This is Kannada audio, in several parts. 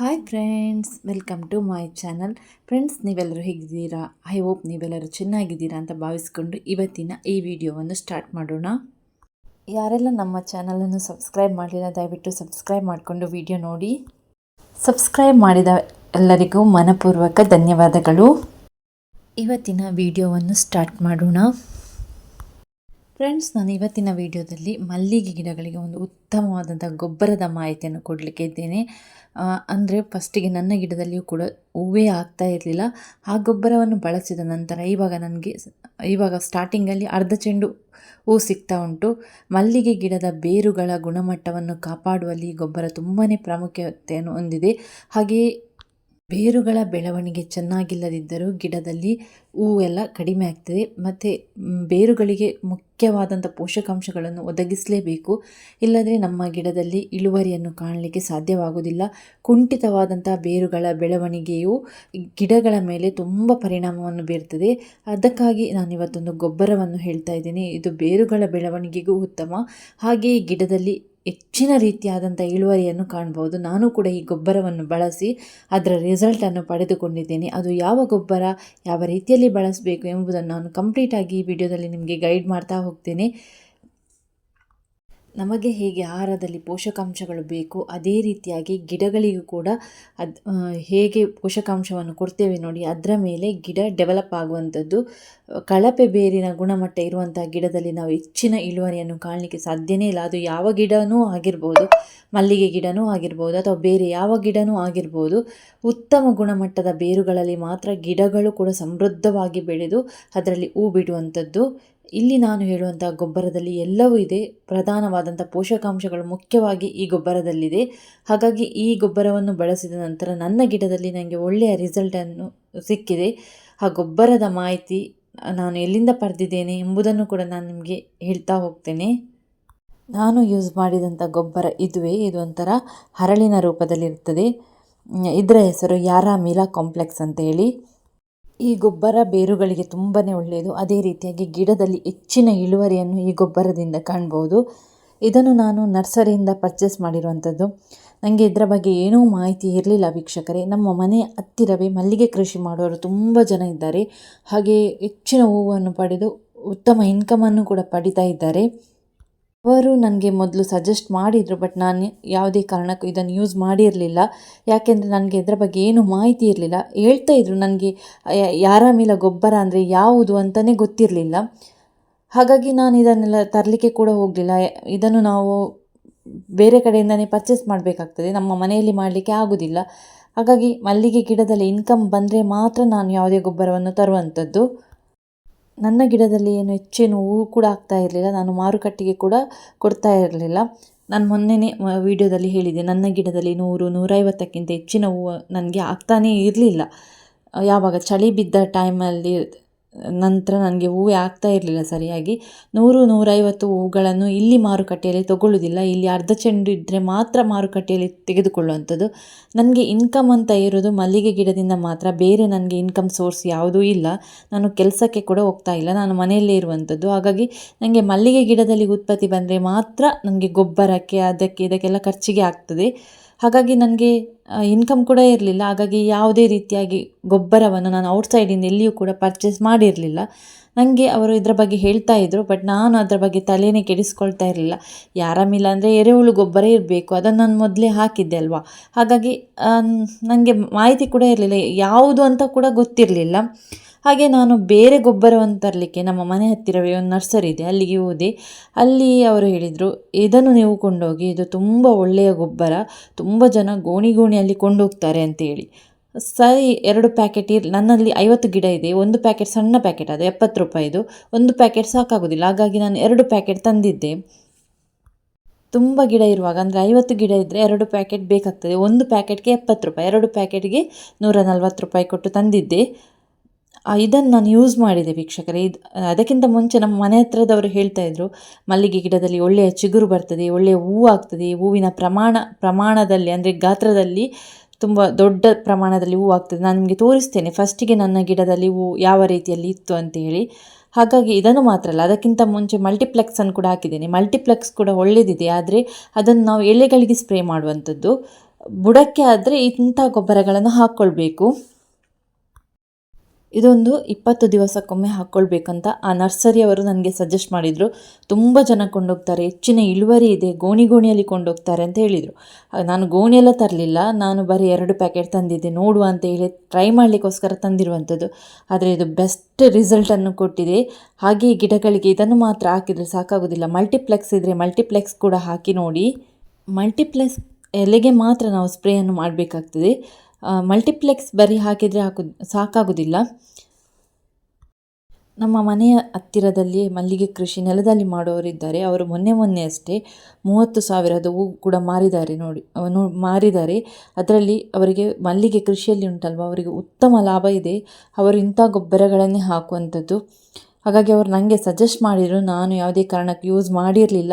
Hi friends welcome to my channel friends ನೀವೆಲ್ಲರೂ ಹೇಗಿದ್ದೀರಾ? ಐ ಹೋಪ್ ನೀವೆಲ್ಲರೂ ಚೆನ್ನಾಗಿದ್ದೀರಾ ಅಂತ ಭಾವಿಸ್ಕೊಂಡು ಇವತ್ತಿನ ಈ ವಿಡಿಯೋವನ್ನು ಸ್ಟಾರ್ಟ್ ಮಾಡೋಣ. ಯಾರೆಲ್ಲ ನಮ್ಮ ಚಾನಲನ್ನು ಸಬ್ಸ್ಕ್ರೈಬ್ ಮಾಡಲಿಲ್ಲ, ದಯವಿಟ್ಟು ಸಬ್ಸ್ಕ್ರೈಬ್ ಮಾಡಿಕೊಂಡು ವಿಡಿಯೋ ನೋಡಿ. ಸಬ್ಸ್ಕ್ರೈಬ್ ಮಾಡಿದ ಎಲ್ಲರಿಗೂ ಮನಪೂರ್ವಕ ಧನ್ಯವಾದಗಳು. ಇವತ್ತಿನ ವಿಡಿಯೋವನ್ನು ಸ್ಟಾರ್ಟ್ ಮಾಡೋಣ. ಫ್ರೆಂಡ್ಸ್ ನಾನು ಇವತ್ತಿನ ವಿಡಿಯೋದಲ್ಲಿ ಮಲ್ಲಿಗೆ ಗಿಡಗಳಿಗೆ ಒಂದು ಉತ್ತಮವಾದಂಥ ಗೊಬ್ಬರದ ಮಾಹಿತಿಯನ್ನು ಕೊಡಲಿಕ್ಕೆ ಇದ್ದೇನೆ. ಅಂದರೆ ಫಸ್ಟಿಗೆ ನನ್ನ ಗಿಡದಲ್ಲಿಯೂ ಕೂಡ ಹೂವೇ ಆಗ್ತಾ ಇರಲಿಲ್ಲ. ಆ ಗೊಬ್ಬರವನ್ನು ಬಳಸಿದ ನಂತರ ಇವಾಗ ನನಗೆ ಇವಾಗ ಸ್ಟಾರ್ಟಿಂಗಲ್ಲಿ ಅರ್ಧ ಚೆಂಡು ಹೂ ಸಿಗ್ತಾ ಉಂಟು. ಮಲ್ಲಿಗೆ ಗಿಡದ ಬೇರುಗಳ ಗುಣಮಟ್ಟವನ್ನು ಕಾಪಾಡುವಲ್ಲಿ ಗೊಬ್ಬರ ತುಂಬಾ ಪ್ರಾಮುಖ್ಯತೆಯನ್ನು ಹೊಂದಿದೆ. ಹಾಗೆಯೇ ಬೇರುಗಳ ಬೆಳವಣಿಗೆ ಚೆನ್ನಾಗಿಲ್ಲದಿದ್ದರೂ ಗಿಡದಲ್ಲಿ ಹೂವೆಲ್ಲ ಕಡಿಮೆ ಆಗ್ತದೆ. ಮತ್ತು ಬೇರುಗಳಿಗೆ ಮುಖ್ಯವಾದಂಥ ಪೋಷಕಾಂಶಗಳನ್ನು ಒದಗಿಸಲೇಬೇಕು. ಇಲ್ಲದ್ರೆ ನಮ್ಮ ಗಿಡದಲ್ಲಿ ಇಳುವರಿಯನ್ನು ಕಾಣಲಿಕ್ಕೆ ಸಾಧ್ಯವಾಗುವುದಿಲ್ಲ. ಕುಂಠಿತವಾದಂಥ ಬೇರುಗಳ ಬೆಳವಣಿಗೆಯು ಗಿಡಗಳ ಮೇಲೆ ತುಂಬ ಪರಿಣಾಮವನ್ನು ಬೀರ್ತದೆ. ಅದಕ್ಕಾಗಿ ನಾನು ಇವತ್ತೊಂದು ಗೊಬ್ಬರವನ್ನು ಹೇಳ್ತಾ ಇದ್ದೀನಿ. ಇದು ಬೇರುಗಳ ಬೆಳವಣಿಗೆಗೂ ಉತ್ತಮ. ಹಾಗೆಯೇ ಗಿಡದಲ್ಲಿ ಹೆಚ್ಚಿನ ರೀತಿಯಾದಂಥ ಇಳುವರಿಯನ್ನು ಕಾಣ್ಬೋದು. ನಾನು ಕೂಡ ಈ ಗೊಬ್ಬರವನ್ನು ಬಳಸಿ ಅದರ ರಿಸಲ್ಟನ್ನು ಪಡೆದುಕೊಂಡಿದ್ದೇನೆ. ಅದು ಯಾವ ಗೊಬ್ಬರ, ಯಾವ ರೀತಿಯಲ್ಲಿ ಬಳಸಬೇಕು ಎಂಬುದನ್ನು ನಾನು ಕಂಪ್ಲೀಟಾಗಿ ಈ ವಿಡಿಯೋದಲ್ಲಿ ನಿಮಗೆ ಗೈಡ್ ಮಾಡ್ತಾ ಹೋಗ್ತೇನೆ. ನಮಗೆ ಹೇಗೆ ಆಹಾರದಲ್ಲಿ ಪೋಷಕಾಂಶಗಳು ಬೇಕು ಅದೇ ರೀತಿಯಾಗಿ ಗಿಡಗಳಿಗೂ ಕೂಡ ಅದು ಹೇಗೆ ಪೋಷಕಾಂಶವನ್ನು ಕೊಡ್ತೇವೆ ನೋಡಿ, ಅದರ ಮೇಲೆ ಗಿಡ ಡೆವಲಪ್ ಆಗುವಂಥದ್ದು, ಕಳಪೆ ಬೇರಿನ ಗುಣಮಟ್ಟ ಇರುವಂಥ ಗಿಡದಲ್ಲಿ ನಾವು ಹೆಚ್ಚಿನ ಇಳುವರಿಯನ್ನು ಕಾಣಲಿಕ್ಕೆ ಸಾಧ್ಯನೇ ಇಲ್ಲ. ಅದು ಯಾವ ಗಿಡನೂ ಆಗಿರ್ಬೋದು, ಮಲ್ಲಿಗೆ ಗಿಡನೂ ಆಗಿರ್ಬೋದು, ಅಥವಾ ಬೇರೆ ಯಾವ ಗಿಡನೂ ಆಗಿರ್ಬೋದು, ಉತ್ತಮ ಗುಣಮಟ್ಟದ ಬೇರುಗಳಲ್ಲಿ ಮಾತ್ರ ಗಿಡಗಳು ಕೂಡ ಸಮೃದ್ಧವಾಗಿ ಬೆಳೆದು, ಅದರಲ್ಲಿ ಹೂ ಬಿಡುವಂಥದ್ದು ಇಲ್ಲಿ ನಾನು ಹೇಳುವಂಥ ಗೊಬ್ಬರದಲ್ಲಿ ಎಲ್ಲವೂ ಇದೆ. ಪ್ರಧಾನವಾದಂಥ ಪೋಷಕಾಂಶಗಳು ಮುಖ್ಯವಾಗಿ ಈ ಗೊಬ್ಬರದಲ್ಲಿದೆ. ಹಾಗಾಗಿ ಈ ಗೊಬ್ಬರವನ್ನು ಬಳಸಿದ ನಂತರ ನನ್ನ ಗಿಡದಲ್ಲಿ ನನಗೆ ಒಳ್ಳೆಯ ರಿಸಲ್ಟನ್ನು ಸಿಕ್ಕಿದೆ. ಆ ಗೊಬ್ಬರದ ಮಾಹಿತಿ ನಾನು ಎಲ್ಲಿಂದ ಪಡೆದಿದ್ದೇನೆ ಎಂಬುದನ್ನು ಕೂಡ ನಾನು ನಿಮಗೆ ಹೇಳ್ತಾ ಹೋಗ್ತೇನೆ. ನಾನು ಯೂಸ್ ಮಾಡಿದಂಥ ಗೊಬ್ಬರ ಇದುವೇ. ಇದು ಒಂಥರ ಹರಳಿನ ರೂಪದಲ್ಲಿರ್ತದೆ ಇದರ ಹೆಸರು ಯಾರಾ ಮೀಲಾ ಕಾಂಪ್ಲೆಕ್ಸ್ ಅಂತ ಹೇಳಿ. ಈ ಗೊಬ್ಬರ ಬೇರುಗಳಿಗೆ ತುಂಬಾ ಒಳ್ಳೆಯದು. ಅದೇ ರೀತಿಯಾಗಿ ಗಿಡದಲ್ಲಿ ಹೆಚ್ಚಿನ ಇಳುವರಿಯನ್ನು ಈ ಗೊಬ್ಬರದಿಂದ ಕಾಣ್ಬೋದು. ಇದನ್ನು ನಾನು ನರ್ಸರಿಯಿಂದ ಪರ್ಚೇಸ್ ಮಾಡಿರುವಂಥದ್ದು ನನಗೆ ಇದರ ಬಗ್ಗೆ ಏನೂ ಮಾಹಿತಿ ಇರಲಿಲ್ಲ ವೀಕ್ಷಕರೇ. ನಮ್ಮ ಮನೆ ಹತ್ತಿರವೇ ಮಲ್ಲಿಗೆ ಕೃಷಿ ಮಾಡುವವರು ತುಂಬ ಜನ ಇದ್ದಾರೆ. ಹಾಗೆ ಹೆಚ್ಚಿನ ಹೂವನ್ನು ಪಡೆದು ಉತ್ತಮ ಇನ್ಕಮನ್ನು ಕೂಡ ಪಡಿತಾ ಇದ್ದಾರೆ. ಅವರು ನನಗೆ ಮೊದಲು ಸಜೆಸ್ಟ್ ಮಾಡಿದರು ಬಟ್ ನಾನು ಯಾವುದೇ ಕಾರಣಕ್ಕೂ ಇದನ್ನು ಯೂಸ್ ಮಾಡಿರಲಿಲ್ಲ. ಯಾಕೆಂದರೆ ನನಗೆ ಇದರ ಬಗ್ಗೆ ಏನು ಮಾಹಿತಿ ಇರಲಿಲ್ಲ. ಹೇಳ್ತಾ ಇದ್ರು, ನನಗೆ ಯಾರಾಮಿಲ ಗೊಬ್ಬರ ಅಂದರೆ ಯಾವುದು ಅಂತಲೇ ಗೊತ್ತಿರಲಿಲ್ಲ. ಹಾಗಾಗಿ ನಾನು ಇದನ್ನೆಲ್ಲ ತರಲಿಕ್ಕೆ ಕೂಡ ಹೋಗಲಿಲ್ಲ. ಇದನ್ನು ನಾವು ಬೇರೆ ಕಡೆಯಿಂದನೇ ಪರ್ಚೇಸ್ ಮಾಡಬೇಕಾಗ್ತದೆ. ನಮ್ಮ ಮನೆಯಲ್ಲಿ ಮಾಡಲಿಕ್ಕೆ ಆಗೋದಿಲ್ಲ. ಹಾಗಾಗಿ ಮಲ್ಲಿಗೆ ಗಿಡದಲ್ಲಿ ಇನ್ಕಮ್ ಬಂದರೆ ಮಾತ್ರ ನಾನು ಯಾವುದೇ ಗೊಬ್ಬರವನ್ನು ತರುವಂಥದ್ದು. ನನ್ನ ಗಿಡದಲ್ಲಿ ಏನು ಹೆಚ್ಚೇನು ಹೂವು ಕೂಡ ಆಗ್ತಾ ಇರಲಿಲ್ಲ. ನಾನು ಮಾರುಕಟ್ಟೆಗೆ ಕೂಡ ಕೊಡ್ತಾ ಇರಲಿಲ್ಲ. ನಾನು ಮೊನ್ನೆನೇ ವೀಡಿಯೋದಲ್ಲಿ ಹೇಳಿದೆ ನನ್ನ ಗಿಡದಲ್ಲಿ ನೂರು, ನೂರೈವತ್ತಕ್ಕಿಂತ ಹೆಚ್ಚಿನ ಹೂವು ನನಗೆ ಆಗ್ತಾನೇ ಇರಲಿಲ್ಲ. ಯಾವಾಗ ಚಳಿ ಬಿದ್ದ ಟೈಮಲ್ಲಿ ನಂತರ ನನಗೆ ಹೂವೇ ಆಗ್ತಾ ಇರಲಿಲ್ಲ ಸರಿಯಾಗಿ. ನೂರು, ನೂರೈವತ್ತು ಹೂಗಳನ್ನು ಇಲ್ಲಿ ಮಾರುಕಟ್ಟೆಯಲ್ಲಿ ತಗೊಳ್ಳೋದಿಲ್ಲ ಇಲ್ಲಿ ಅರ್ಧ ಚೆಂಡು ಇದ್ದರೆ ಮಾತ್ರ ಮಾರುಕಟ್ಟೆಯಲ್ಲಿ ತೆಗೆದುಕೊಳ್ಳುವಂಥದ್ದು. ನನಗೆ ಇನ್ಕಮ್ ಅಂತ ಇರೋದು ಮಲ್ಲಿಗೆ ಗಿಡದಿಂದ ಮಾತ್ರ. ಬೇರೆ ನನಗೆ ಇನ್ಕಮ್ ಸೋರ್ಸ್ ಯಾವುದೂ ಇಲ್ಲ. ನಾನು ಕೆಲಸಕ್ಕೆ ಕೂಡ ಹೋಗ್ತಾ ಇಲ್ಲ. ನಾನು ಮನೆಯಲ್ಲೇ ಇರುವಂಥದ್ದು. ಹಾಗಾಗಿ ನನಗೆ ಮಲ್ಲಿಗೆ ಗಿಡದಲ್ಲಿ ಉತ್ಪತ್ತಿ ಬಂದರೆ ಮಾತ್ರ ನನಗೆ ಗೊಬ್ಬರಕ್ಕೆ, ಅದಕ್ಕೆ, ಇದಕ್ಕೆಲ್ಲ ಖರ್ಚಿಗೆ ಆಗ್ತದೆ. ಹಾಗಾಗಿ ನನಗೆ ಇನ್ಕಮ್ ಕೂಡ ಇರಲಿಲ್ಲ. ಹಾಗಾಗಿ ಯಾವುದೇ ರೀತಿಯಾಗಿ ಗೊಬ್ಬರವನ್ನು ನಾನು ಔಟ್ಸೈಡಿಂದ ಎಲ್ಲಿಯೂ ಕೂಡ ಪರ್ಚೇಸ್ ಮಾಡಿರಲಿಲ್ಲ. ನನಗೆ ಅವರು ಇದರ ಬಗ್ಗೆ ಹೇಳ್ತಾ ಇದ್ದರು ಬಟ್ ನಾನು ಅದರ ಬಗ್ಗೆ ತಲೆನೇ ಕೆಡಿಸ್ಕೊಳ್ತಾ ಇರಲಿಲ್ಲ. ಯಾರಮಿಲ್ಲ ಅಂದರೆ ಎರೆಹುಳು ಗೊಬ್ಬರ ಇರಬೇಕು, ಅದನ್ನು ನಾನು ಮೊದಲೇ ಹಾಕಿದ್ದೆ ಅಲ್ವಾ? ಹಾಗಾಗಿ ನನಗೆ ಮಾಹಿತಿ ಕೂಡ ಇರಲಿಲ್ಲ. ಯಾವುದು ಅಂತ ಕೂಡ ಗೊತ್ತಿರಲಿಲ್ಲ. ಹಾಗೆ ನಾನು ಬೇರೆ ಗೊಬ್ಬರವನ್ನು ತರಲಿಕ್ಕೆ ನಮ್ಮ ಮನೆ ಹತ್ತಿರವೇ ಒಂದು ನರ್ಸರಿ ಇದೆ, ಅಲ್ಲಿಗೆ ಹೋದೆ. ಅಲ್ಲಿ ಅವರು ಹೇಳಿದರು, ಇದನ್ನು ನೀವು ಕೊಂಡೋಗಿ, ಇದು ತುಂಬ ಒಳ್ಳೆಯ ಗೊಬ್ಬರ, ತುಂಬ ಜನ ಗೋಣಿ ಗೋಣಿಯಲ್ಲಿ ಕೊಂಡೋಗ್ತಾರೆ ಅಂತೇಳಿ ಸರಿ, ಎರಡು ಪ್ಯಾಕೆಟ್ ಇರ್, ನನ್ನಲ್ಲಿ ಐವತ್ತು ಗಿಡ ಇದೆ, ಒಂದು ಪ್ಯಾಕೆಟ್ ಸಣ್ಣ ಪ್ಯಾಕೆಟ್ ಅದು ಎಪ್ಪತ್ತು ರೂಪಾಯಿದು, ಒಂದು ಪ್ಯಾಕೆಟ್ ಸಾಕಾಗೋದಿಲ್ಲ, ಹಾಗಾಗಿ ನಾನು ಎರಡು ಪ್ಯಾಕೆಟ್ ತಂದಿದ್ದೆ. ತುಂಬ ಗಿಡ ಇರುವಾಗ, ಅಂದರೆ ಐವತ್ತು ಗಿಡ ಇದ್ದರೆ ಎರಡು ಪ್ಯಾಕೆಟ್ ಬೇಕಾಗ್ತದೆ, ಒಂದು ಪ್ಯಾಕೆಟ್ಗೆ ಎಪ್ಪತ್ತು ರೂಪಾಯಿ, ಎರಡು ಪ್ಯಾಕೆಟ್ಗೆ ನೂರ ನಲ್ವತ್ತು ರೂಪಾಯಿ ಕೊಟ್ಟು ತಂದಿದ್ದೆ. ಇದನ್ನು ನಾನು ಯೂಸ್ ಮಾಡಿದೆ ವೀಕ್ಷಕರೇ. ಇದು, ಅದಕ್ಕಿಂತ ಮುಂಚೆ ನಮ್ಮ ಮನೆ ಹತ್ರದವರು ಹೇಳ್ತಾ ಇದ್ರು, ಮಲ್ಲಿಗೆ ಗಿಡದಲ್ಲಿ ಒಳ್ಳೆಯ ಚಿಗುರು ಬರ್ತದೆ, ಒಳ್ಳೆಯ ಹೂವು ಆಗ್ತದೆ, ಹೂವಿನ ಪ್ರಮಾಣ, ಪ್ರಮಾಣದಲ್ಲಿ ಅಂದರೆ ಗಾತ್ರದಲ್ಲಿ ತುಂಬ ದೊಡ್ಡ ಪ್ರಮಾಣದಲ್ಲಿ ಹೂವು ಆಗ್ತದೆ. ನಾನು ನಿಮಗೆ ತೋರಿಸ್ತೇನೆ ಫಸ್ಟಿಗೆ ನನ್ನ ಗಿಡದಲ್ಲಿ ಹೂವು ಯಾವ ರೀತಿಯಲ್ಲಿ ಇತ್ತು ಅಂತ ಹೇಳಿ. ಹಾಗಾಗಿ ಇದನ್ನು ಮಾತ್ರ ಅಲ್ಲ, ಅದಕ್ಕಿಂತ ಮುಂಚೆ ಮಲ್ಟಿಪ್ಲೆಕ್ಸನ್ನು ಕೂಡ ಹಾಕಿದ್ದೇನೆ. ಮಲ್ಟಿಪ್ಲೆಕ್ಸ್ ಕೂಡ ಒಳ್ಳೆಯದಿದೆ ಆದರೆ ಅದನ್ನು ನಾವು ಎಲೆಗಳಿಗೆ ಸ್ಪ್ರೇ ಮಾಡುವಂಥದ್ದು. ಬುಡಕ್ಕೆ ಆದರೆ ಇಂಥ ಗೊಬ್ಬರಗಳನ್ನು ಹಾಕ್ಕೊಳ್ಬೇಕು ಇದೊಂದು ಇಪ್ಪತ್ತು ದಿವಸಕ್ಕೊಮ್ಮೆ ಹಾಕ್ಕೊಳ್ಬೇಕಂತ ಆ ನರ್ಸರಿಯವರು ನನಗೆ ಸಜೆಸ್ಟ್ ಮಾಡಿದರು. ತುಂಬ ಜನ ಕೊಂಡೋಗ್ತಾರೆ. ಹೆಚ್ಚಿನ ಇಳುವರಿ ಇದೆ. ಗೋಣಿ ಗೋಣಿಯಲ್ಲಿ ಕೊಂಡೋಗ್ತಾರೆ ಅಂತ ಹೇಳಿದರು. ನಾನು ಗೋಣಿಯೆಲ್ಲ ತರಲಿಲ್ಲ. ನಾನು ಬರೀ ಎರಡು ಪ್ಯಾಕೆಟ್ ತಂದಿದ್ದೆ. ನೋಡುವ ಅಂತ ಹೇಳಿ ಟ್ರೈ ಮಾಡಲಿಕ್ಕೋಸ್ಕರ ತಂದಿರುವಂಥದ್ದು. ಆದರೆ ಇದು ಬೆಸ್ಟ್ ರಿಸಲ್ಟನ್ನು ಕೊಟ್ಟಿದೆ. ಹಾಗೆ ಗಿಡಗಳಿಗೆ ಇದನ್ನು ಮಾತ್ರ ಹಾಕಿದರೆ ಸಾಕಾಗೋದಿಲ್ಲ ಮಲ್ಟಿಪ್ಲೆಕ್ಸ್ ಇದ್ದರೆ ಮಲ್ಟಿಪ್ಲೆಕ್ಸ್ ಕೂಡ ಹಾಕಿ ನೋಡಿ. ಮಲ್ಟಿಪ್ಲೆಕ್ಸ್ ಎಲೆಗೆ ಮಾತ್ರ ನಾವು ಸ್ಪ್ರೇಯನ್ನು ಮಾಡಬೇಕಾಗ್ತದೆ. ಮಲ್ಟಿಪ್ಲೆಕ್ಸ್ ಬರೀ ಹಾಕಿದರೆ ಹಾಕು, ಸಾಕಾಗೋದಿಲ್ಲ. ನಮ್ಮ ಮನೆಯ ಹತ್ತಿರದಲ್ಲಿ, ಮಲ್ಲಿಗೆ ಕೃಷಿ ನೆಲದಲ್ಲಿ ಮಾಡುವವರಿದ್ದಾರೆ ಅವರು ಮೊನ್ನೆ ಮೊನ್ನೆ ಅಷ್ಟೇ ಮೂವತ್ತು ಸಾವಿರದ ಹೂ ಕೂಡ ಮಾರಿದ್ದಾರೆ ನೋಡಿ ನೋ, ಮಾರಿದ್ದಾರೆ. ಅದರಲ್ಲಿ ಅವರಿಗೆ ಮಲ್ಲಿಗೆ ಕೃಷಿಯಲ್ಲಿ ಉಂಟಲ್ವ? ಅವರಿಗೆ ಉತ್ತಮ ಲಾಭ ಇದೆ. ಅವರು ಇಂಥ ಗೊಬ್ಬರಗಳನ್ನೇ ಹಾಕುವಂಥದ್ದು. ಹಾಗಾಗಿ ಅವರು ನನಗೆ ಸಜೆಸ್ಟ್ ಮಾಡಿದರು, ನಾನು ಯಾವುದೇ ಕಾರಣಕ್ಕೆ ಯೂಸ್ ಮಾಡಿರಲಿಲ್ಲ.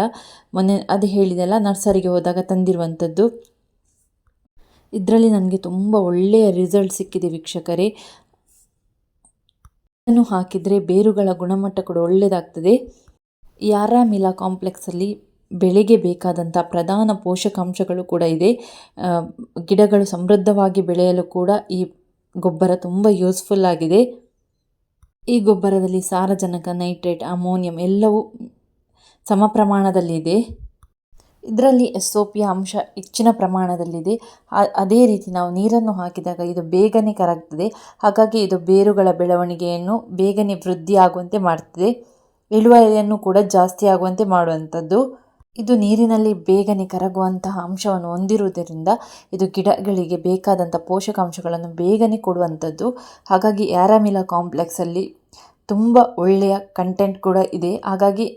ಮೊನ್ನೆ ಅದು ಹೇಳಿದೆಲ್ಲ, ನರ್ಸರಿಗೆ ಹೋದಾಗ ತಂದಿರುವಂಥದ್ದು. ಇದರಲ್ಲಿ ನನಗೆ ತುಂಬ ಒಳ್ಳೆಯ ರಿಸಲ್ಟ್ ಸಿಕ್ಕಿದೆ ವೀಕ್ಷಕರೇ. ಇದನ್ನು ಹಾಕಿದರೆ ಬೇರುಗಳ ಗುಣಮಟ್ಟ ಕೂಡ ಒಳ್ಳೆಯದಾಗ್ತದೆ ಯಾರಾಮಿಲಾ ಕಾಂಪ್ಲೆಕ್ಸಲ್ಲಿ ಬೆಳೆಗೆ ಬೇಕಾದಂಥ ಪ್ರಧಾನ ಪೋಷಕಾಂಶಗಳು ಕೂಡ ಇದೆ. ಗಿಡಗಳು ಸಮೃದ್ಧವಾಗಿ ಬೆಳೆಯಲು ಕೂಡ ಈ ಗೊಬ್ಬರ ತುಂಬ ಯೂಸ್ಫುಲ್ ಆಗಿದೆ. ಈ ಗೊಬ್ಬರದಲ್ಲಿ ಸಾರಜನಕ ನೈಟ್ರೇಟ್ ಅಮೋನಿಯಂ ಎಲ್ಲವೂ ಸಮ ಪ್ರಮಾಣದಲ್ಲಿದೆ. ಇದರಲ್ಲಿ ಎಸ್ ಒ ಪಿಯ ಅಂಶ ಹೆಚ್ಚಿನ ಪ್ರಮಾಣದಲ್ಲಿದೆ. ಅದೇ ರೀತಿ ನಾವು ನೀರನ್ನು ಹಾಕಿದಾಗ ಇದು ಬೇಗನೆ ಕರಗ್ತದೆ. ಹಾಗಾಗಿ ಇದು ಬೇರುಗಳ ಬೆಳವಣಿಗೆಯನ್ನು ಬೇಗನೆ ವೃದ್ಧಿಯಾಗುವಂತೆ ಮಾಡ್ತದೆ. ಇಳುವರಿಯನ್ನು ಕೂಡ ಜಾಸ್ತಿ ಆಗುವಂತೆ ಮಾಡುವಂಥದ್ದು. ಇದು ನೀರಿನಲ್ಲಿ ಬೇಗನೆ ಕರಗುವಂತಹ ಅಂಶವನ್ನು ಹೊಂದಿರುವುದರಿಂದ ಇದು ಗಿಡಗಳಿಗೆ ಬೇಕಾದಂಥ ಪೋಷಕಾಂಶಗಳನ್ನು ಬೇಗನೆ ಕೊಡುವಂಥದ್ದು. ಹಾಗಾಗಿ ಯಾರಾಮಿಲಾ ಕಾಂಪ್ಲೆಕ್ಸಲ್ಲಿ ತುಂಬ ಒಳ್ಳೆಯ ಕಂಟೆಂಟ್ ಕೂಡ ಇದೆ. ಹಾಗಾಗಿ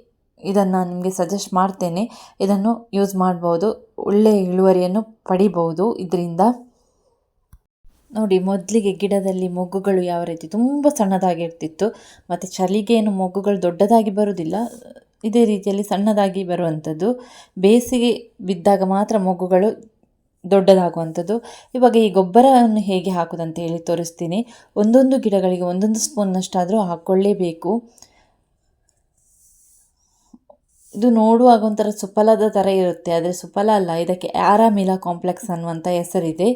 ಇದನ್ನು ನಿಮಗೆ ಸಜೆಸ್ಟ್ ಮಾಡ್ತೇನೆ. ಇದನ್ನು ಯೂಸ್ ಮಾಡ್ಬೋದು. ಒಳ್ಳೆಯ ಇಳುವರಿಯನ್ನು ಪಡಿಬೋದು. ಇದರಿಂದ ನೋಡಿ, ಮೊದಲಿಗೆ ಗಿಡದಲ್ಲಿ ಮೊಗ್ಗುಗಳು ಯಾವ ರೀತಿ ತುಂಬ ಸಣ್ಣದಾಗಿರ್ತಿತ್ತು. ಮತ್ತು ಚಲಿಗೆ ಏನು ಮೊಗ್ಗುಗಳು ದೊಡ್ಡದಾಗಿ ಬರುವುದಿಲ್ಲ ಇದೇ ರೀತಿಯಲ್ಲಿ ಸಣ್ಣದಾಗಿ ಬರುವಂಥದ್ದು ಬೇಸಿಗೆ ಬಿದ್ದಾಗ ಮಾತ್ರ ಮೊಗ್ಗುಗಳು ದೊಡ್ಡದಾಗುವಂಥದ್ದು ಇವಾಗ ಈ ಗೊಬ್ಬರವನ್ನು ಹೇಗೆ ಹಾಕೋದಂತ ಹೇಳಿ ತೋರಿಸ್ತೀನಿ. ಒಂದೊಂದು ಗಿಡಗಳಿಗೆ ಒಂದೊಂದು ಸ್ಪೂನ್ನಷ್ಟಾದರೂ ಹಾಕ್ಕೊಳ್ಳೇಬೇಕು ಇದು ನೋಡುವಾಗ ಒಂಥರ ಸುಫಲದ ಥರ ಇರುತ್ತೆ, ಆದರೆ ಸುಫಲ ಅಲ್ಲ. ಇದಕ್ಕೆ ಆರಾಮಿಲಾ ಕಾಂಪ್ಲೆಕ್ಸ್ ಅನ್ನುವಂಥ ಹೆಸರಿದೆ.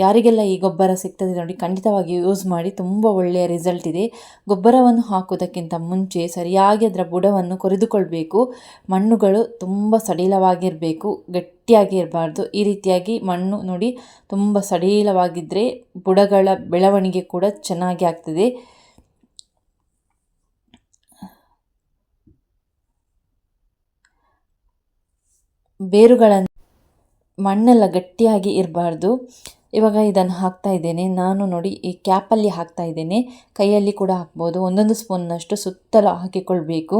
ಯಾರಿಗೆಲ್ಲ ಈ ಗೊಬ್ಬರ ಸಿಗ್ತದೆ ನೋಡಿ, ಖಂಡಿತವಾಗಿ ಯೂಸ್ ಮಾಡಿ ತುಂಬ ಒಳ್ಳೆಯ ರಿಸಲ್ಟ್ ಇದೆ. ಗೊಬ್ಬರವನ್ನು ಹಾಕುವುದಕ್ಕಿಂತ ಮುಂಚೆ ಸರಿಯಾಗಿ ಅದರ ಬುಡವನ್ನು ಕೊರೆದುಕೊಳ್ಬೇಕು. ಮಣ್ಣುಗಳು ತುಂಬ ಸಡಿಲವಾಗಿರಬೇಕು ಗಟ್ಟಿಯಾಗಿ ಇರಬಾರ್ದು ಈ ರೀತಿಯಾಗಿ ಮಣ್ಣು ನೋಡಿ ತುಂಬ ಸಡಿಲವಾಗಿದ್ದರೆ ಬುಡಗಳ ಬೆಳವಣಿಗೆ ಕೂಡ ಚೆನ್ನಾಗಿ ಆಗ್ತದೆ. ಬೇರುಗಳನ್ನು ಮಣ್ಣೆಲ್ಲ ಗಟ್ಟಿಯಾಗಿ ಇರಬಾರ್ದು. ಇವಾಗ ಇದನ್ನು ಹಾಕ್ತಾ ಇದ್ದೇನೆ. ನಾನು ನೋಡಿ ಈ ಕ್ಯಾಪಲ್ಲಿ ಹಾಕ್ತಾ ಇದ್ದೇನೆ. ಕೈಯಲ್ಲಿ ಕೂಡ ಹಾಕ್ಬೋದು. ಒಂದೊಂದು ಸ್ಪೂನ್ನಷ್ಟು ಸುತ್ತಲೂ ಹಾಕಿಕೊಳ್ಬೇಕು.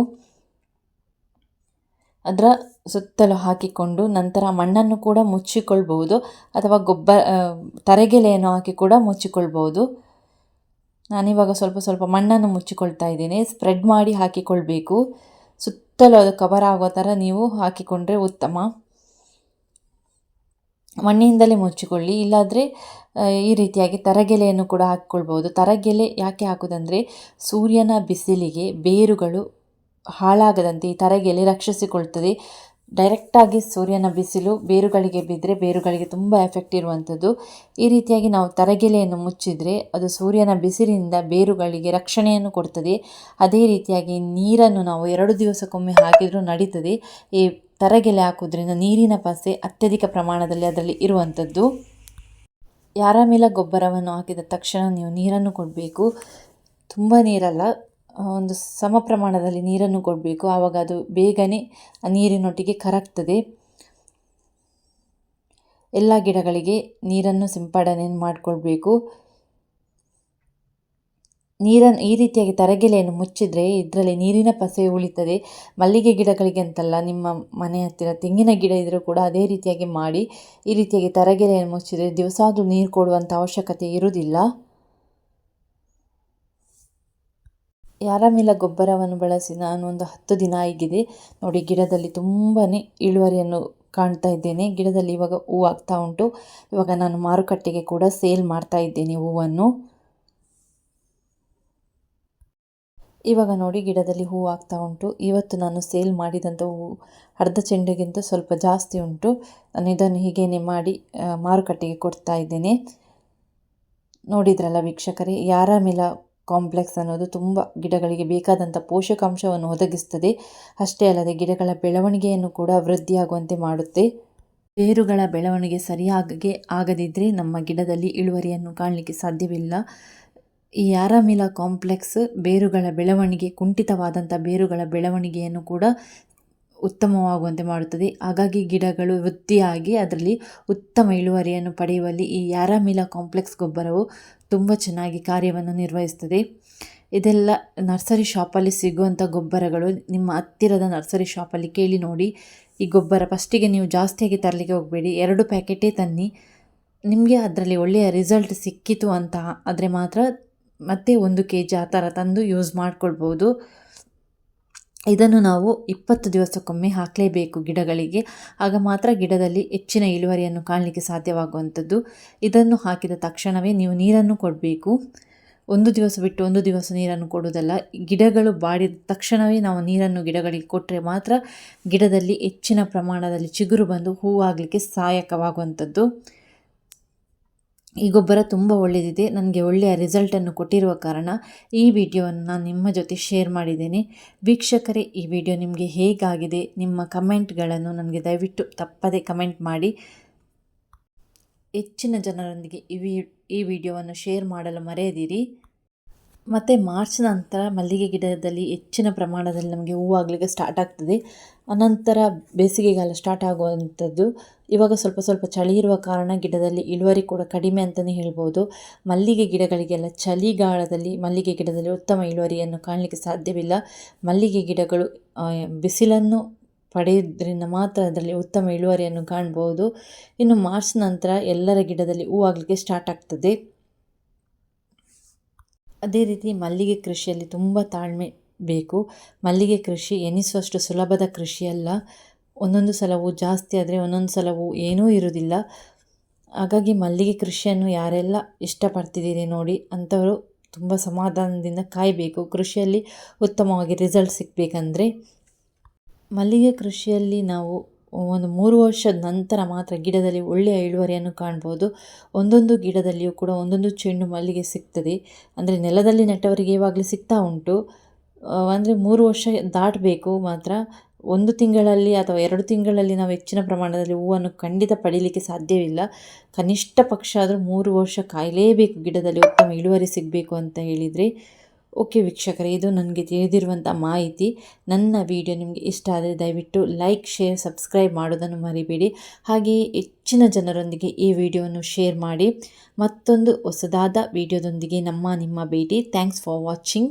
ಅದರ ಸುತ್ತಲೂ ಹಾಕಿಕೊಂಡು ನಂತರ ಮಣ್ಣನ್ನು ಕೂಡ ಮುಚ್ಚಿಕೊಳ್ಬಹುದು. ಅಥವಾ ಗೊಬ್ಬರ ತರೆಗೆಲೆಯನ್ನು ಹಾಕಿ ಕೂಡ ಮುಚ್ಚಿಕೊಳ್ಬೋದು ನಾನಿವಾಗ ಸ್ವಲ್ಪ ಸ್ವಲ್ಪ ಮಣ್ಣನ್ನು ಮುಚ್ಚಿಕೊಳ್ತಾ ಇದ್ದೇನೆ. ಸ್ಪ್ರೆಡ್ ಮಾಡಿ ಹಾಕಿಕೊಳ್ಬೇಕು. ಸುತ್ತಲೂ ಅದು ಕವರ್ ಆಗೋ ಥರ ನೀವು ಹಾಕಿಕೊಂಡ್ರೆ ಉತ್ತಮ. ಮಣ್ಣಿನಿಂದಲೇ ಮುಚ್ಚಿಕೊಳ್ಳಿ. ಇಲ್ಲಾದರೆ ಈ ರೀತಿಯಾಗಿ ತರಗೆಲೆಯನ್ನು ಕೂಡ ಹಾಕ್ಕೊಳ್ಬೋದು ತರಗೆಲೆ ಯಾಕೆ ಹಾಕೋದಂದರೆ, ಸೂರ್ಯನ ಬಿಸಿಲಿಗೆ ಬೇರುಗಳು ಹಾಳಾಗದಂತೆ ತರಗೆಲೆ ರಕ್ಷಿಸಿಕೊಳ್ತದೆ. ಡೈರೆಕ್ಟಾಗಿ ಸೂರ್ಯನ ಬಿಸಿಲು ಬೇರುಗಳಿಗೆ ಬಿದ್ದರೆ ಬೇರುಗಳಿಗೆ ತುಂಬ ಎಫೆಕ್ಟ್ ಇರುವಂಥದ್ದು. ಈ ರೀತಿಯಾಗಿ ನಾವು ತರಗೆಲೆಯನ್ನು ಮುಚ್ಚಿದರೆ ಅದು ಸೂರ್ಯನ ಬಿಸಿಲಿನಿಂದ ಬೇರುಗಳಿಗೆ ರಕ್ಷಣೆಯನ್ನು ಕೊಡ್ತದೆ. ಅದೇ ರೀತಿಯಾಗಿ ನೀರನ್ನು ನಾವು ಎರಡು ದಿವಸಕ್ಕೊಮ್ಮೆ ಹಾಕಿದರೂ ನಡೀತದೆ. ಈ ತರಗೆಲೆ ಹಾಕೋದ್ರಿಂದ ನೀರಿನ ಪಸೆ ಅತ್ಯಧಿಕ ಪ್ರಮಾಣದಲ್ಲಿ ಅದರಲ್ಲಿ ಇರುವಂಥದ್ದು. ಯಾರ ಮೇಲೆ ಗೊಬ್ಬರವನ್ನು ಹಾಕಿದ ತಕ್ಷಣ ನೀವು ನೀರನ್ನು ಕೊಡಬೇಕು. ತುಂಬ ನೀರಲ್ಲ ಒಂದು ಸಮ ಪ್ರಮಾಣದಲ್ಲಿ ನೀರನ್ನು ಕೊಡಬೇಕು. ಆವಾಗ ಅದು ಬೇಗನೆ ನೀರಿನೊಟ್ಟಿಗೆ ಕರಗ್ತದೆ. ಎಲ್ಲ ಗಿಡಗಳಿಗೆ ನೀರನ್ನು ಸಿಂಪಡಣೆ ಮಾಡಿಕೊಳ್ಬೇಕು. ನೀರನ್ನು ಈ ರೀತಿಯಾಗಿ ತರಗೆಲೆಯನ್ನು ಮುಚ್ಚಿದರೆ ಇದರಲ್ಲಿ ನೀರಿನ ಪಸೆ ಉಳಿತದೆ. ಮಲ್ಲಿಗೆ ಗಿಡಗಳಿಗೆ ಅಂತಲ್ಲ, ನಿಮ್ಮ ಮನೆ ಹತ್ತಿರ ತೆಂಗಿನ ಗಿಡ ಇದ್ದರೂ ಕೂಡ ಅದೇ ರೀತಿಯಾಗಿ ಮಾಡಿ, ಈ ರೀತಿಯಾಗಿ ತರಗೆಲೆಯನ್ನು ಮುಚ್ಚಿದರೆ ದಿವಸಾದರೂ ನೀರು ಕೊಡುವಂಥ ಅವಶ್ಯಕತೆ ಇರುವುದಿಲ್ಲ. ಯಾರಮಿಲ ಗೊಬ್ಬರವನ್ನು ಬಳಸಿ ನಾನು ಒಂದು ಹತ್ತು ದಿನ ಆಗಿದೆ. ನೋಡಿ, ಗಿಡದಲ್ಲಿ ತುಂಬಾ ಇಳುವರಿಯನ್ನು ಕಾಣ್ತಾ ಇದ್ದೇನೆ. ಗಿಡದಲ್ಲಿ ಇವಾಗ ಹೂ ಆಗ್ತಾ ಉಂಟು. ಇವಾಗ ನಾನು ಮಾರುಕಟ್ಟೆಗೆ ಕೂಡ ಸೇಲ್ ಮಾಡ್ತಾ ಇದ್ದೇನೆ ಹೂವನ್ನು. ಇವಾಗ ನೋಡಿ, ಗಿಡದಲ್ಲಿ ಹೂ ಆಗ್ತಾ ಉಂಟು. ಇವತ್ತು ನಾನು ಸೇಲ್ ಮಾಡಿದಂಥ ಹೂವು ಅರ್ಧ ಚೆಂಡಿಗಿಂತ ಸ್ವಲ್ಪ ಜಾಸ್ತಿ ಉಂಟು. ನಾನು ಇದನ್ನು ಹೀಗೇನೆ ಮಾಡಿ ಮಾರುಕಟ್ಟೆಗೆ ಕೊಡ್ತಾ ಇದ್ದೇನೆ. ನೋಡಿದ್ರಲ್ಲ ವೀಕ್ಷಕರೇ, ಯಾರಾಮಿಲ ಕಾಂಪ್ಲೆಕ್ಸ್ ಅನ್ನೋದು ತುಂಬ ಗಿಡಗಳಿಗೆ ಬೇಕಾದಂಥ ಪೋಷಕಾಂಶವನ್ನು ಒದಗಿಸ್ತದೆ. ಅಷ್ಟೇ ಅಲ್ಲದೆ ಗಿಡಗಳ ಬೆಳವಣಿಗೆಯನ್ನು ಕೂಡ ವೃದ್ಧಿಯಾಗುವಂತೆ ಮಾಡುತ್ತೆ. ಬೇರುಗಳ ಬೆಳವಣಿಗೆ ಸರಿಯಾಗಿ ಆಗದಿದ್ದರೆ ನಮ್ಮ ಗಿಡದಲ್ಲಿ ಇಳುವರಿಯನ್ನು ಕಾಣಲಿಕ್ಕೆ ಸಾಧ್ಯವಿಲ್ಲ. ಈ ಯಾರಾಮಿಲಾ ಕಾಂಪ್ಲೆಕ್ಸ್ ಬೇರುಗಳ ಬೆಳವಣಿಗೆ ಕುಂಠಿತವಾದಂಥ ಬೇರುಗಳ ಬೆಳವಣಿಗೆಯನ್ನು ಕೂಡ ಉತ್ತಮವಾಗುವಂತೆ ಮಾಡುತ್ತದೆ. ಹಾಗಾಗಿ ಗಿಡಗಳು ವೃತ್ತಿಯಾಗಿ ಅದರಲ್ಲಿ ಉತ್ತಮ ಇಳುವರಿಯನ್ನು ಪಡೆಯುವಲ್ಲಿ ಈ ಯಾರಾಮಿಲ ಕಾಂಪ್ಲೆಕ್ಸ್ ಗೊಬ್ಬರವು ತುಂಬ ಚೆನ್ನಾಗಿ ಕಾರ್ಯವನ್ನು ನಿರ್ವಹಿಸ್ತದೆ ಇದೆಲ್ಲ ನರ್ಸರಿ ಶಾಪಲ್ಲಿ ಸಿಗುವಂಥ ಗೊಬ್ಬರಗಳು ನಿಮ್ಮ ಹತ್ತಿರದ ನರ್ಸರಿ ಶಾಪಲ್ಲಿ ಕೇಳಿ ನೋಡಿ. ಈ ಗೊಬ್ಬರ ಫಸ್ಟಿಗೆ ನೀವು ಜಾಸ್ತಿಯಾಗಿ ತರಲಿಕ್ಕೆ ಹೋಗಬೇಡಿ. ಎರಡು ಪ್ಯಾಕೆಟೇ ತನ್ನಿ. ನಿಮಗೆ ಅದರಲ್ಲಿ ಒಳ್ಳೆಯ ರಿಸಲ್ಟ್ ಸಿಕ್ಕಿತು ಅಂತ ಆದರೆ ಮಾತ್ರ ಮತ್ತೆ ಒಂದು ಕೆ ಜಿ ಆ ಥರ ತಂದು ಯೂಸ್ ಮಾಡ್ಕೊಳ್ಬೋದು. ಇದನ್ನು ನಾವು ಇಪ್ಪತ್ತು ದಿವಸಕ್ಕೊಮ್ಮೆ ಹಾಕಲೇಬೇಕು ಗಿಡಗಳಿಗೆ. ಆಗ ಮಾತ್ರ ಗಿಡದಲ್ಲಿ ಹೆಚ್ಚಿನ ಇಳುವರಿಯನ್ನು ಕಾಣಲಿಕ್ಕೆ ಸಾಧ್ಯವಾಗುವಂಥದ್ದು. ಇದನ್ನು ಹಾಕಿದ ತಕ್ಷಣವೇ ನೀವು ನೀರನ್ನು ಕೊಡಬೇಕು. ಒಂದು ದಿವಸ ಬಿಟ್ಟು ಒಂದು ದಿವಸ ನೀರನ್ನು ಕೊಡುವುದಲ್ಲ. ಗಿಡಗಳು ಬಾಡಿದ ತಕ್ಷಣವೇ ನಾವು ನೀರನ್ನು ಗಿಡಗಳಿಗೆ ಕೊಟ್ಟರೆ ಮಾತ್ರ ಗಿಡದಲ್ಲಿ ಹೆಚ್ಚಿನ ಪ್ರಮಾಣದಲ್ಲಿ ಚಿಗುರು ಬಂದು ಹೂವಾಗಲಿಕ್ಕೆ ಸಹಾಯಕವಾಗುವಂಥದ್ದು. ಈ ಗೊಬ್ಬರ ತುಂಬ ಒಳ್ಳೆಯದಿದೆ ನನಗೆ ಒಳ್ಳೆಯ ರಿಸಲ್ಟನ್ನು ಕೊಟ್ಟಿರುವ ಕಾರಣ ಈ ವಿಡಿಯೋವನ್ನು ನಾನು ನಿಮ್ಮ ಜೊತೆ ಶೇರ್ ಮಾಡಿದ್ದೇನೆ. ವೀಕ್ಷಕರೇ, ಈ ವಿಡಿಯೋ ನಿಮಗೆ ಹೇಗಾಗಿದೆ? ನಿಮ್ಮ ಕಮೆಂಟ್ಗಳನ್ನು ನನಗೆ ದಯವಿಟ್ಟು ತಪ್ಪದೇ ಕಮೆಂಟ್ ಮಾಡಿ. ಹೆಚ್ಚಿನ ಜನರೊಂದಿಗೆ ಈ ವಿ, ಈ ವಿಡಿಯೋವನ್ನು ಶೇರ್ ಮಾಡಲು ಮರೆಯದಿರಿ. ಮತ್ತು ಮಾರ್ಚ್ ನಂತರ ಮಲ್ಲಿಗೆ ಗಿಡದಲ್ಲಿ ಹೆಚ್ಚಿನ ಪ್ರಮಾಣದಲ್ಲಿ ನಮಗೆ ಹೂವಾಗಲಿಕ್ಕೆ ಸ್ಟಾರ್ಟ್ ಆಗ್ತದೆ. ಅನಂತರ ಬೇಸಿಗೆಗಾಲ ಸ್ಟಾರ್ಟ್ ಆಗುವಂಥದ್ದು. ಇವಾಗ ಸ್ವಲ್ಪ ಸ್ವಲ್ಪ ಚಳಿ ಇರುವ ಕಾರಣ ಗಿಡದಲ್ಲಿ ಇಳುವರಿ ಕೂಡ ಕಡಿಮೆ ಅಂತಲೇ ಹೇಳ್ಬೋದು. ಮಲ್ಲಿಗೆ ಗಿಡಗಳಿಗೆಲ್ಲ ಚಳಿಗಾಲದಲ್ಲಿ ಮಲ್ಲಿಗೆ ಗಿಡದಲ್ಲಿ ಉತ್ತಮ ಇಳುವರಿಯನ್ನು ಕಾಣಲಿಕ್ಕೆ ಸಾಧ್ಯವಿಲ್ಲ. ಮಲ್ಲಿಗೆ ಗಿಡಗಳು ಬಿಸಿಲನ್ನು ಪಡೆಯೋದ್ರಿಂದ ಮಾತ್ರ ಅದರಲ್ಲಿ ಉತ್ತಮ ಇಳುವರಿಯನ್ನು ಕಾಣ್ಬೋದು. ಇನ್ನು ಮಾರ್ಚ್ ನಂತರ ಎಲ್ಲರ ಗಿಡದಲ್ಲಿ ಹೂವಾಗಲಿಕ್ಕೆ ಸ್ಟಾರ್ಟ್ ಆಗ್ತದೆ. ಅದೇ ರೀತಿ ಮಲ್ಲಿಗೆ ಕೃಷಿಯಲ್ಲಿ ತುಂಬ ತಾಳ್ಮೆ ಬೇಕು. ಮಲ್ಲಿಗೆ ಕೃಷಿ ಎನಿಸುವಷ್ಟು ಸುಲಭದ ಕೃಷಿಯಲ್ಲ ಒಂದೊಂದು ಸಲವು ಜಾಸ್ತಿ ಆದರೆ ಒಂದೊಂದು ಸಲವು ಏನೂ ಇರುವುದಿಲ್ಲ. ಹಾಗಾಗಿ ಮಲ್ಲಿಗೆ ಕೃಷಿಯನ್ನು ಯಾರೆಲ್ಲ ಇಷ್ಟಪಡ್ತಿದ್ದೀರಿ ನೋಡಿ, ಅಂಥವರು ತುಂಬ ಸಮಾಧಾನದಿಂದ ಕಾಯಬೇಕು. ಕೃಷಿಯಲ್ಲಿ ಉತ್ತಮವಾಗಿ ರಿಸಲ್ಟ್ ಸಿಗಬೇಕಂದ್ರೆ ಮಲ್ಲಿಗೆ ಕೃಷಿಯಲ್ಲಿ ನಾವು ಒಂದು ಮೂರು ವರ್ಷದ ನಂತರ ಮಾತ್ರ ಗಿಡದಲ್ಲಿ ಒಳ್ಳೆಯ ಇಳುವರಿಯನ್ನು ಕಾಣ್ಬೋದು. ಒಂದೊಂದು ಗಿಡದಲ್ಲಿಯೂ ಕೂಡ ಒಂದೊಂದು ಚೆಂಡು ಮಲ್ಲಿಗೆ ಸಿಗ್ತದೆ. ಅಂದರೆ ನೆಲದಲ್ಲಿ ನೆಟ್ಟವರಿಗೆ ಇವಾಗಲೇ ಸಿಗ್ತಾ ಉಂಟು. ಅಂದರೆ ಮೂರು ವರ್ಷ ದಾಟಬೇಕು ಮಾತ್ರ. ಒಂದು ತಿಂಗಳಲ್ಲಿ ಅಥವಾ ಎರಡು ತಿಂಗಳಲ್ಲಿ ನಾವು ಹೆಚ್ಚಿನ ಪ್ರಮಾಣದಲ್ಲಿ ಹೂವನ್ನು ಖಂಡಿತ ಪಡೀಲಿಕ್ಕೆ ಸಾಧ್ಯವಿಲ್ಲ. ಕನಿಷ್ಠ ಪಕ್ಷ ಆದರೂ ಮೂರು ವರ್ಷ ಕಾಯಲೇಬೇಕು ಗಿಡದಲ್ಲಿ, ಉತ್ತಮ ಇಳುವರಿ ಸಿಗಬೇಕು ಅಂತ ಹೇಳಿದರೆ. ಓಕೆ ವೀಕ್ಷಕರೇ, ಇದು ನನಗೆ ತಿಳಿದಿರುವಂಥ ಮಾಹಿತಿ. ನನ್ನ ವಿಡಿಯೋ ನಿಮಗೆ ಇಷ್ಟ ಆದರೆ ದಯವಿಟ್ಟು ಲೈಕ್, ಶೇರ್, ಸಬ್ಸ್ಕ್ರೈಬ್ ಮಾಡೋದನ್ನು ಮರಿಬೇಡಿ. ಹಾಗೆಯೇ ಹೆಚ್ಚಿನ ಜನರೊಂದಿಗೆ ಈ ವಿಡಿಯೋವನ್ನು ಶೇರ್ ಮಾಡಿ. ಮತ್ತೊಂದು ಹೊಸದಾದ ವಿಡಿಯೋದೊಂದಿಗೆ ನಮ್ಮ ನಿಮ್ಮ ಭೇಟಿ. Thanks for watching.